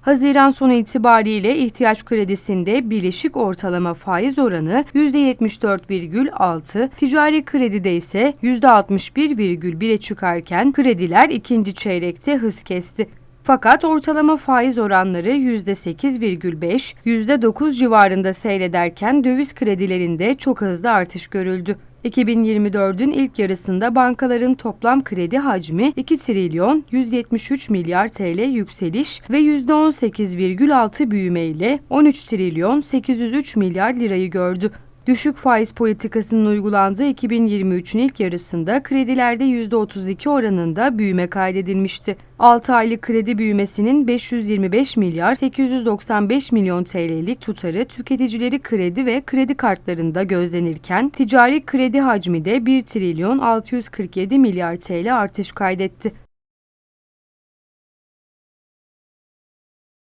Haziran sonu itibariyle ihtiyaç kredisinde birleşik ortalama faiz oranı %74,6, ticari kredide ise %61,1'e çıkarken krediler ikinci çeyrekte hız kesti. Fakat ortalama faiz oranları %8,5, %9 civarında seyrederken döviz kredilerinde çok hızlı artış görüldü. 2024'ün ilk yarısında bankaların toplam kredi hacmi 2 trilyon 173 milyar TL yükseliş ve %18,6 büyümeyle 13 trilyon 803 milyar lirayı gördü. Düşük faiz politikasının uygulandığı 2023'ün ilk yarısında kredilerde %32 oranında büyüme kaydedilmişti. 6 aylık kredi büyümesinin 525 milyar 895 milyon TL'lik tutarı tüketicileri kredi ve kredi kartlarında gözlenirken ticari kredi hacmi de 1 trilyon 647 milyar TL artış kaydetti.